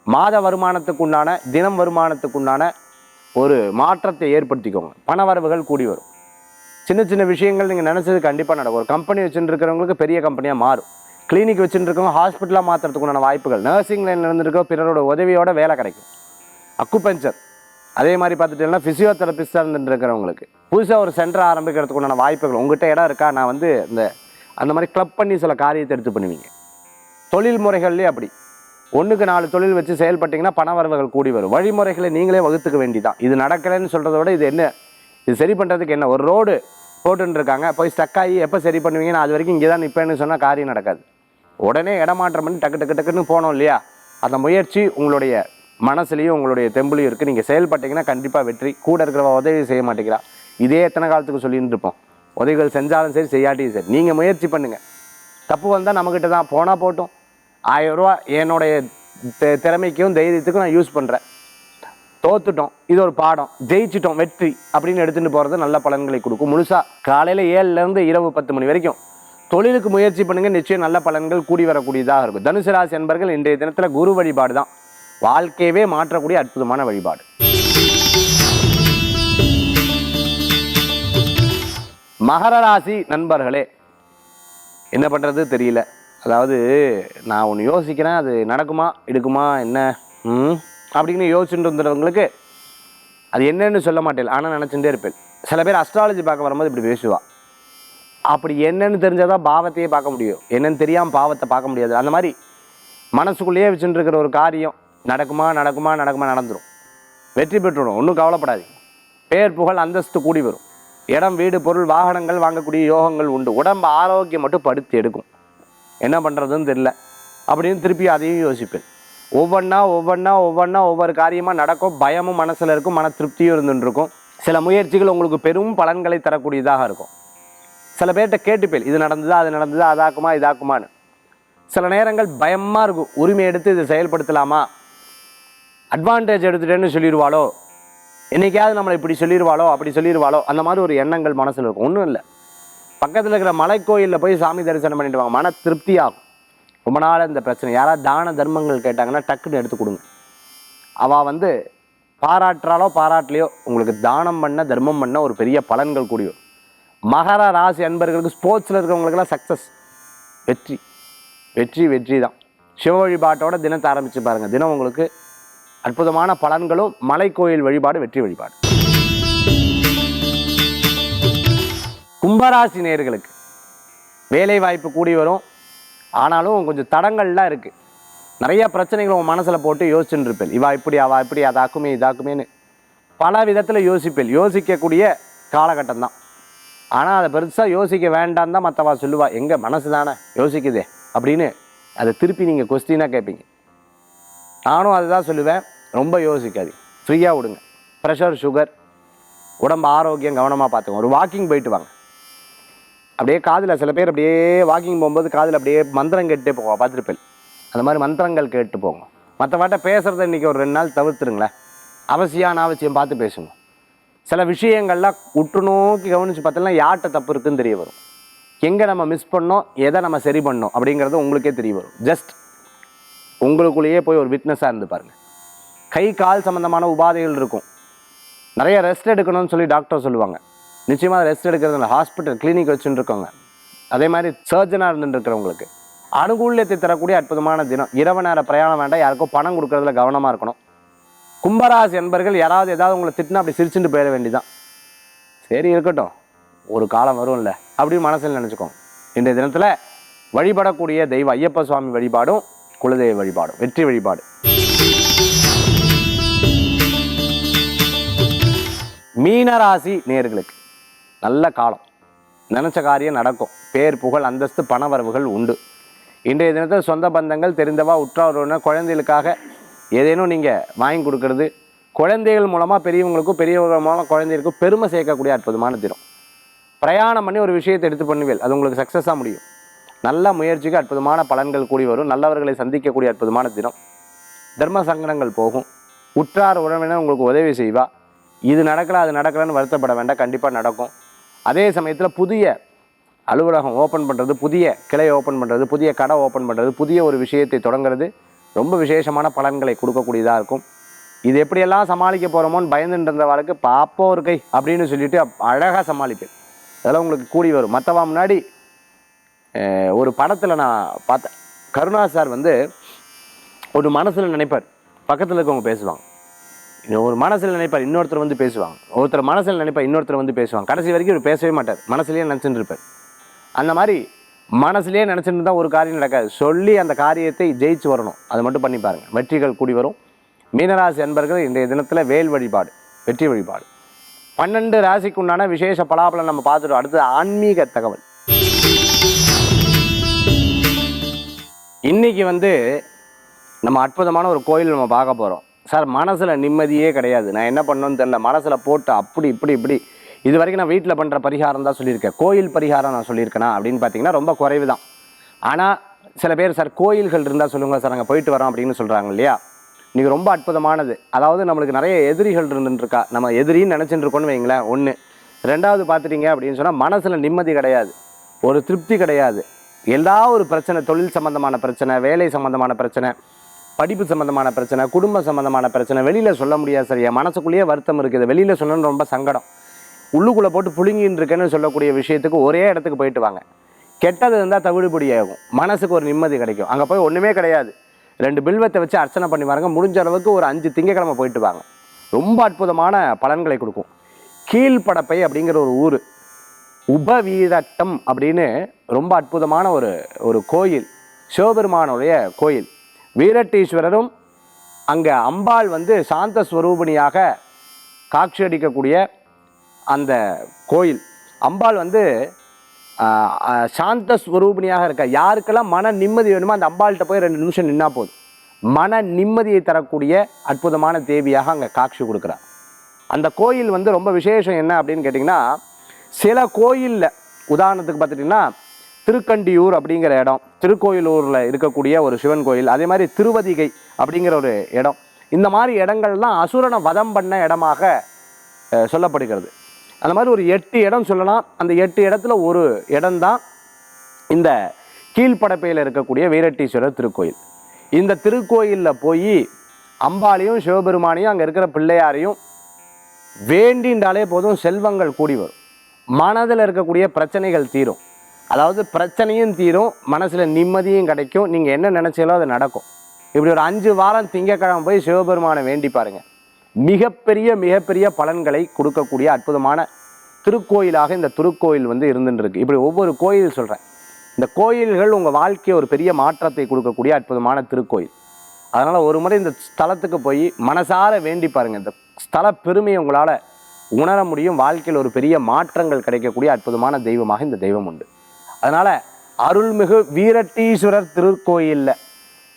மாத வருமானத்துக்கு உண்டான தினம் வருமானத்துக்கு உண்டான ஒரு மாற்றத்தை ஏற்படுத்திக்கோங்க. பண வரவுகள் கூடி வரும். சின்ன சின்ன விஷயங்கள் நீங்கள் நினச்சது கண்டிப்பாக நடக்கும். ஒரு கம்பெனி வச்சுட்டு இருக்கிறவங்களுக்கு பெரிய கம்பெனியாக மாறும். கிளினிக் வச்சுட்டு இருக்கவங்க ஹாஸ்பிட்டலாக மாற்றுறதுக்கு உண்டான வாய்ப்புகள் நர்சிங் லைனில் இருந்திருக்க பிறரோட உதவியோட வேலை கிடைக்கும். அக்குபஞ்சர் அதே மாதிரி பார்த்துட்டீங்கன்னா ஃபிசியோதெரபிஸ்டாக இருந்துருக்கிறவங்களுக்கு. புதுசாக ஒரு சென்டர் ஆரம்பிக்கிறதுக்கு உண்டான வாய்ப்புகள். உங்கள்கிட்ட இடம் இருக்கா? நான் வந்து இந்த அந்த மாதிரி கிளப் பண்ணி சில காரியத்தை எடுத்து பண்ணுவீங்க. தொழில் முறைகள்லேயே அப்படி. ஒன்றுக்கு நாலு தொழில் வச்சு செயல்பட்டீங்கன்னா பண வரவுகள் கூடி வரும். வழிமுறைகளை நீங்களே வகுத்துக்க வேண்டிதான். இது நடக்கலைன்னு சொல்கிறத விட இது என்ன? இது சரி பண்ணுறதுக்கு என்ன? ஒரு ரோடு போட்டுருக்காங்க போய் ஸ்டக் ஆகி எப்போ சரி பண்ணுவீங்க நான் அது வரைக்கும் இங்கே தான் நிற்பேன்னு சொன்னால் காரியம் நடக்காது. உடனே இடமாற்றம் பண்ணி டக்கு டக்கு டக்குன்னு போனோம் இல்லையா? அந்த முயற்சி உங்களுடைய மனசுலையும் உங்களுடைய தெம்புலையும் இருக்குது நீங்கள் செயல்பட்டீங்கன்னா கண்டிப்பாக வெற்றி. கூட இருக்கிறவ உதவி செய்ய மாட்டேங்கிறா. இதே எத்தனை காலத்துக்கு சொல்லிட்டு இருப்போம். உதவிகள் செஞ்சாலும் சரி செய்யாட்டியும் சரி. நீங்கள் முயற்சி பண்ணுங்கள் தப்பு வந்தால் நம்மக்கிட்ட தான் போனால் போட்டோம். ஆயிரம் ரூபா என்னுடைய திறமைக்கும் தைரியத்துக்கும் நான் யூஸ் பண்ணுறேன் தோத்துட்டோம். இது ஒரு பாடம். ஜெயிச்சிட்டோம். வெற்றி அப்படின்னு எடுத்துகிட்டு போகிறது நல்ல பலன்களை கொடுக்கும். முழுசாக காலையில் ஏழுலேருந்து இரவு பத்து மணி வரைக்கும். தொழிலுக்கு முயற்சி பண்ணுங்கள் நிச்சயம் நல்ல பலன்கள் கூடி வரக்கூடியதாக இருக்கும். தனுசு ராசி என்பர்கள் இன்றைய தினத்தில் குரு வழிபாடு தான். வாழ்க்கையவே மாற்றக்கூடிய அற்புதமான வழிபாடு. மகர ராசி நண்பர்களே என்ன பண்ணுறது தெரியல. அதாவது நான் ஒன்று யோசிக்கிறேன் அது நடக்குமா எடுக்குமா என்ன ம் அப்படின்னு யோசிச்சுட்டு இருந்தவங்களுக்கு அது என்னன்னு சொல்ல மாட்டேன். ஆனால் நினச்சிட்டே இருப்பேன். சில பேர் அஸ்ட்ராலஜி பார்க்க வரும்போது இப்படி பேசுவா. அப்படி என்னன்னு தெரிஞ்சால் தான் பாவத்தையே பார்க்க முடியும். என்னன்னு தெரியாமல் பாவத்தை பார்க்க முடியாது. அந்த மாதிரி மனசுக்குள்ளேயே வச்சுட்டு இருக்கிற ஒரு காரியம் நடக்குமா நடக்குமா நடக்குமா நடந்துடும் வெற்றி பெற்றுடும். ஒன்றும் கவலைப்படாதீங்க. பேர் புகழ் அந்தஸ்து கூடி வரும். இடம் வீடு பொருள் வாகனங்கள் வாங்கக்கூடிய யோகங்கள் உண்டு. உடம்பு ஆரோக்கியம் மட்டும் படுத்தி எடுக்கும். என்ன பண்ணுறதுன்னு தெரில அப்படின்னு திருப்பி அதையும் யோசிப்பேன். ஒவ்வொன்றா ஒவ்வொன்றா ஒவ்வொன்றா ஒவ்வொரு காரியமாக நடக்கும். பயமும் மனசில் இருக்கும் மன திருப்தியும் இருந்துருக்கும் சில முயற்சிகள் உங்களுக்கு பெரும் பலன்களை தரக்கூடியதாக இருக்கும். சில பேர்கிட்ட கேட்டுப்பேன் இது நடந்ததா அது நடந்ததா அதாக்குமா இதாக்குமான்னு. சில நேரங்கள் பயமாக இருக்கும். உரிமை எடுத்து இதை செயல்படுத்தலாமா? அட்வான்டேஜ் எடுத்துட்டேன்னு சொல்லிடுவாளோ? என்னைக்காவது நம்மளை இப்படி சொல்லிடுவாளோ அப்படி சொல்லிடுவாளோ? அந்த மாதிரி ஒரு எண்ணங்கள் மனசில் இருக்கும். ஒன்றும் இல்லை. பக்கத்தில் இருக்கிற மலைக்கோயிலில் போய் சாமி தரிசனம் பண்ணிட்டு வாங்க. மன திருப்தியாகும். ரொம்ப நாள் இந்த பிரச்சனை. யாராவது தான தர்மங்கள் கேட்டாங்கன்னா டக்குன்னு எடுத்து கொடுங்க. அவள் வந்து பாராட்டுறாலோ பாராட்டலையோ உங்களுக்கு தானம் பண்ண தர்மம் பண்ண ஒரு பெரிய பலன்கள் கூடியோ மகர ராசி அன்பர்களுக்கு ஸ்போர்ட்ஸில் இருக்கிறவங்களுக்கெல்லாம் சக்ஸஸ் வெற்றி. வெற்றி வெற்றி தான். சிவ வழிபாட்டோட தினத்தை ஆரம்பித்து பாருங்கள் தினம் உங்களுக்கு அற்புதமான பலன்களும் மலைக்கோயில் வழிபாடு வெற்றி வழிபாடு. கும்பராசி நேர்களுக்கு வேலை வாய்ப்பு கூடி வரும். ஆனாலும் கொஞ்சம் தடங்கள்லாம் இருக்குது நிறைய பிரச்சனைகள் உன் மனசில் போட்டு யோசிச்சுட்டு இருப்பேன். இவா இப்படி அவா இப்படி அதாக்குமே இதாக்குமேன்னு பல விதத்தில் யோசிப்பேன். யோசிக்கக்கூடிய காலகட்டம் தான் ஆனால் அதை பெருசாக யோசிக்க வேண்டாம் தான் மற்றவா சொல்லுவா. எங்கள் மனசு தானே யோசிக்குதே அப்படின்னு அதை திருப்பி நீங்கள் கொஸ்டினாக கேட்பீங்க நானும் அதுதான் சொல்லுவேன். ரொம்ப யோசிக்காது ஃப்ரீயாக விடுங்க. ப்ரெஷர் சுகர் உடம்பு ஆரோக்கியம் கவனமாக பார்த்துக்கோங்க. ஒரு வாக்கிங் போயிட்டு வாங்க. அப்படியே காதில் சில பேர் அப்படியே வாக்கிங் போகும்போது காதில் அப்படியே மந்திரம் கேட்டுட்டே போவோம் பார்த்துருப்பேன். அந்த மாதிரி மந்திரங்கள் கேட்டு போங்க மற்றவாட்ட பேசுகிறத இன்றைக்கி ஒரு ரெண்டு நாள் தவிர்த்துருங்களேன். அவசியம் அனாவசியம் பார்த்து பேசுங்க. சில விஷயங்கள்லாம் உற்று நோக்கி கவனித்து பார்த்தோம்னா யார்கிட்ட தப்பு இருக்குன்னு தெரிய வரும். எங்கே நம்ம மிஸ் பண்ணோம் எதை நம்ம சரி பண்ணோம் அப்படிங்கிறது உங்களுக்கே தெரிய வரும். ஜஸ்ட் உங்களுக்குள்ளேயே போய் ஒரு விட்னஸாக இருந்து பாருங்கள் கை கால் சம்மந்தமான உபாதைகள் இருக்கும். நிறைய ரெஸ்ட் எடுக்கணும்னு சொல்லி டாக்டர் சொல்லுவாங்க. நிச்சயமாக ரெஸ்ட் எடுக்கிறதுனால ஹாஸ்பிட்டல் கிளினிக் வச்சுட்டு அதே மாதிரி சர்ஜனாக இருந்துருக்கிறவங்களுக்கு அனுகூல்யத்தை தரக்கூடிய அற்புதமான தினம். இரவு நேர பிரயாணம் வேண்டாம். யாருக்கோ பணம் கொடுக்கறதுல கவனமாக இருக்கணும். கும்பராசி என்பர்கள் யாராவது ஏதாவது உங்களை திட்டினா அப்படி சிரிச்சுட்டு போயிட வேண்டிதான் சரி இருக்கட்டும். ஒரு காலம் வரும்ல. அப்படின்னு மனசில் நினச்சிக்கோங்க. இன்றைய தினத்தில் வழிபடக்கூடிய தெய்வ ஐயப்ப சுவாமி வழிபாடும் குலதெய்வ வழிபாடும். வெற்றி வழிபாடு. மீனராசி நேர்களுக்கு. நல்ல காலம். நினச்ச காரியம் நடக்கும். பேர் புகழ் அந்தஸ்து பணவரவுகள் உண்டு. இன்றைய தினத்தில் சொந்த பந்தங்கள் தெரிந்தவா உற்றார் குழந்தைகளுக்காக ஏதேனும் நீங்கள் வாங்கி கொடுக்கறது குழந்தைகள் மூலமாக பெரியவங்களுக்கும் பெரியவர்கள் மூலமாக குழந்தைகளுக்கும் பெருமை சேர்க்கக்கூடிய அற்புதமான தினம். பிரயாணம் பண்ணி ஒரு விஷயத்தை எடுத்து பண்ணுவேல் அது உங்களுக்கு சக்ஸஸாக முடியும். நல்ல முயற்சிக்கு அற்புதமான பலன்கள் கூடி வரும். நல்லவர்களை சந்திக்கக்கூடிய அற்புதமான தினம். தர்ம சங்கடங்கள் போகும். உற்றார் உறவினர் உங்களுக்கு உதவி செய்வா. இது நடக்கலை அது நடக்கலைன்னு வருத்தப்பட வேண்டாம். கண்டிப்பாக நடக்கும். அதே சமயத்தில் புதிய அலுவலகம் ஓப்பன் பண்ணுறது புதிய கிளை ஓப்பன் பண்ணுறது புதிய கடை ஓப்பன் பண்ணுறது புதிய ஒரு விஷயத்தை தொடங்குறது ரொம்ப விசேஷமான பலன்களை கொடுக்கக்கூடியதாக இருக்கும். இது எப்படியெல்லாம் சமாளிக்க போகிறோமோன்னு பயந்துட்டு இருந்தவாளுக்கு பாப்போ ஒரு கை அப்படின்னு சொல்லிட்டு அழகாக சமாளிப்பேன். அதெல்லாம் உங்களுக்கு கூடி வரும். மற்றவா முன்னாடி ஒரு படத்தில் நான் பார்த்தேன் கருணா சார் வந்து ஒரு மனசில் நினைப்பார். பக்கத்தில் இருக்கவங்க பேசுவாங்க. ஒரு மனசில் நினைப்பார் இன்னொருத்தர் வந்து பேசுவாங்க. ஒருத்தர் மனசில் நினைப்பார் இன்னொருத்தர் வந்து பேசுவாங்க. கடைசி வரைக்கும் இவர் பேசவே மாட்டார். மனசுலேயே நினச்சிட்டு இருப்பார். அந்த மாதிரி மனசுலேயே நினச்சிட்டு தான் ஒரு காரியம் நடக்காது. சொல்லி அந்த காரியத்தை ஜெயிச்சு வரணும். அதை மட்டும் பண்ணி பாருங்கள் வெற்றிகள் கூடி வரும். மீனராசி அன்பர்கள் இன்றைய தினத்தில் வேல் வழிபாடு வெற்றி வழிபாடு. பன்னெண்டு ராசிக்கு உண்டான விசேஷ பலாபலம் நம்ம பார்த்துட்டோம் அடுத்தது ஆன்மீக தகவல். இன்னைக்கு வந்து நம்ம அற்புதமான ஒரு கோயில் நம்ம பார்க்க போகிறோம் சார் மனசில் நிம்மதியே கிடையாது. நான் என்ன பண்ணோன்னு தெரில மனசில் போட்டு அப்படி இப்படி இப்படி. இது வரைக்கும் நான் வீட்டில் பண்ணுற பரிகாரம் தான் சொல்லியிருக்கேன். கோயில் பரிகாரம் நான் சொல்லியிருக்கேனா அப்படின்னு பார்த்தீங்கன்னா ரொம்ப குறைவு தான். ஆனால் சில பேர் சார் கோயில்கள் இருந்தால் சொல்லுங்கள் சார் நாங்கள் போயிட்டு வரோம் அப்படின்னு சொல்கிறாங்க இல்லையா? இன்றைக்கி ரொம்ப அற்புதமானது. அதாவது நம்மளுக்கு நிறைய எதிரிகள் இருந்துருக்கா. நம்ம எதிரின்னு நினச்சிட்டு இருக்கோன்னு வைங்களேன் ஒன்று ரெண்டாவது பார்த்துட்டீங்க அப்படின்னு சொன்னால் மனசில் நிம்மதி கிடையாது. ஒரு திருப்தி கிடையாது. எல்லா ஒரு பிரச்சனை தொழில் சம்பந்தமான பிரச்சனை வேலை சம்பந்தமான பிரச்சனை படிப்பு சம்மந்தமான பிரச்சனை குடும்ப சம்மந்தமான பிரச்சனை வெளியில் சொல்ல முடியாது சார். என் மனசுக்குள்ளேயே வருத்தம் இருக்குது. வெளியில் சொல்லணும்னு ரொம்ப சங்கடம். உள்ளுக்குள்ளே போட்டு புழுங்கின்னு இருக்கேன்னு சொல்லக்கூடிய விஷயத்துக்கு ஒரே இடத்துக்கு போயிட்டு வாங்க. கெட்டது இருந்தால் தவிடுபடி ஆகும். மனசுக்கு ஒரு நிம்மதி கிடைக்கும். அங்கே போய் ஒன்றுமே கிடையாது. ரெண்டு பில்வத்தை வச்சு அர்ச்சனை பண்ணி பாருங்க. முடிஞ்ச அளவுக்கு ஒரு அஞ்சு திங்கக்கிழமை போயிட்டு வாங்க. ரொம்ப அற்புதமான பலன்களை கொடுக்கும். கீழ்ப்படப்பை அப்படிங்கிற ஒரு ஊர். உபவீதட்டம் அப்படின்னு ரொம்ப அற்புதமான ஒரு ஒரு கோயில். சிவபெருமானுடைய கோயில். வீரட்டீஸ்வரரும் அங்கே அம்பாள் வந்து சாந்த ஸ்வரூபிணியாக காட்சி அடிக்கக்கூடிய அந்த கோயில். அம்பாள் வந்து சாந்த ஸ்வரூபிணியாக இருக்க யாருக்கெல்லாம் மன நிம்மதி வேணுமோ அந்த அம்பாள்கிட்ட போய் ரெண்டு நிமிஷம் நின்னா போதும். மன நிம்மதியை தரக்கூடிய அற்புதமான தேவியாக அங்கே காட்சி கொடுக்குறார் அந்த கோயில் வந்து ரொம்ப விசேஷம் என்ன அப்படின்னு கேட்டிங்கன்னா சில கோயிலில் உதாரணத்துக்கு பார்த்துட்டிங்கன்னா திருக்கண்டியூர் அப்படிங்கிற இடம் திருக்கோயிலூரில் இருக்கக்கூடிய ஒரு சிவன் கோயில் அதே மாதிரி திருவதிகை அப்படிங்கிற ஒரு இடம். இந்த மாதிரி இடங்கள்லாம் அசுரனை வதம் பண்ண இடமாக சொல்லப்படுகிறது. அந்த மாதிரி ஒரு எட்டு இடம் சொல்லலாம். அந்த எட்டு இடத்துல ஒரு இடம்தான் இந்த கீழ்ப்படப்பையில் இருக்கக்கூடிய வீரட்டீஸ்வரர் திருக்கோயில். இந்த திருக்கோயிலில் போய் அம்பாளையும் சிவபெருமானையும் அங்கே இருக்கிற பிள்ளையாரையும் வேண்டின்றாலே போதும் செல்வங்கள் கூடி வரும். மனதில் இருக்கக்கூடிய பிரச்சனைகள் தீரும். அதாவது பிரச்சனையும் தீரும் மனசில் நிம்மதியும் கிடைக்கும். நீங்கள் என்ன நினச்சீங்களோ அது நடக்கும். இப்படி ஒரு அஞ்சு வாரம் திங்கக்கிழமை போய் சிவபெருமானை வேண்டி பாருங்க. மிகப்பெரிய மிகப்பெரிய பலன்களை கொடுக்கக்கூடிய அற்புதமான திருக்கோயிலாக இந்த திருக்கோயில் வந்து இருந்துருக்கு இப்படி ஒவ்வொரு கோயில் சொல்கிறேன் இந்த கோயில்கள் உங்கள் வாழ்க்கையை ஒரு பெரிய மாற்றத்தை கொடுக்கக்கூடிய அற்புதமான திருக்கோயில். அதனால் ஒரு முறை இந்த ஸ்தலத்துக்கு போய் மனசார வேண்டி பாருங்கள் இந்த ஸ்தல பெருமையை உங்களால் உணர முடியும். வாழ்க்கையில் ஒரு பெரிய மாற்றங்கள் கிடைக்கக்கூடிய அற்புதமான தெய்வமாக இந்த தெய்வம் உண்டு. அதனால் அருள்மிகு வீரட்டீஸ்வரர் திருக்கோயிலில்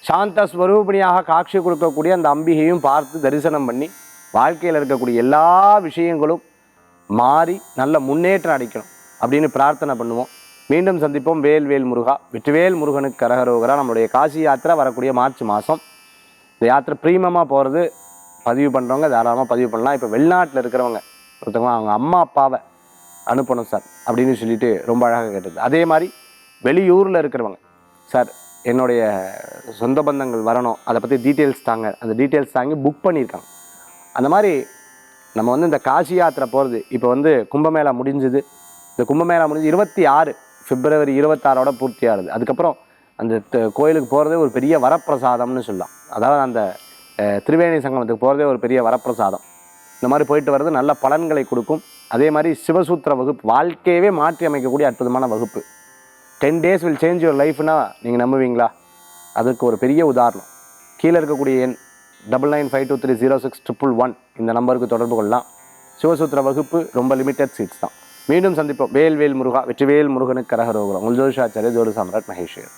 சாந்த ஸ்வரூபிணியாக காட்சி கொடுக்கக்கூடிய அந்த அம்பிகையும் பார்த்து தரிசனம் பண்ணி வாழ்க்கையில் இருக்கக்கூடிய எல்லா விஷயங்களும் மாறி நல்ல முன்னேற்றம் அடிக்கணும் அப்படின்னு பிரார்த்தனை பண்ணுவோம். மீண்டும் சந்திப்போம். வேல் வேல் முருகா. வெற்றிவேல் முருகனுக்கு கரகரோகரா நம்மளுடைய காசி யாத்திரை வரக்கூடிய மார்ச் மாதம் இந்த யாத்திரை ப்ரீமியமாக போகிறது பதிவு பண்ணுறவங்க தாராளமாக பதிவு பண்ணலாம். இப்போ வெளிநாட்டில் இருக்கிறவங்க ஒருத்தவங்க அவங்க அம்மா அப்பாவை அனுப்பணும் சார் அப்படின்னு சொல்லிட்டு ரொம்ப அழகாக கேட்டது. அதே மாதிரி வெளியூரில் இருக்கிறவங்க சார் என்னுடைய சொந்த பந்தங்கள் வரணும். அதை பற்றி டீட்டெயில்ஸ் தாங்க. அந்த டீட்டெயில்ஸ் தாங்கி புக் பண்ணியிருக்காங்க அந்த மாதிரி நம்ம வந்து இந்த காசி யாத்திரை போகிறது இப்போ வந்து கும்பமேளா முடிஞ்சுது. இந்த கும்பமேளா முடிஞ்சு இருபத்தி ஆறு பிப்ரவரி இருபத்தாறோட பூர்த்தி ஆகுது அதுக்கப்புறம் அந்த கோயிலுக்கு போகிறதே ஒரு பெரிய வரப்பிரசாதம்னு சொல்லலாம். அதாவது அந்த திரிவேணி சங்கமத்துக்கு போகிறதே ஒரு பெரிய வரப்பிரசாதம். இந்த மாதிரி போயிட்டு வர்றது நல்ல பலன்களை கொடுக்கும். அதே மாதிரி சிவசூத்திர வகுப்பு வாழ்க்கையவே மாற்றி அமைக்கக்கூடிய அற்புதமான வகுப்பு. Ten days will change your லைஃப்னா நீங்கள் நம்புவீங்களா? அதுக்கு ஒரு பெரிய உதாரணம். கீழே இருக்கக்கூடிய எண் double nine five two three zero six triple one இந்த நம்பருக்கு தொடர்பு கொள்ளலாம். சிவசூத்திர வகுப்பு ரொம்ப லிமிட்டட் சீட்ஸ் தான். மீண்டும் சந்திப்போம். வேல் வேல் முருகா வெற்றிவேல் முருகனுக்கு கரகரோகுரம். உங்கள் ஜோதிஷாச்சாரிய ஜோதி சாம்ராட் மகேஷ்வர்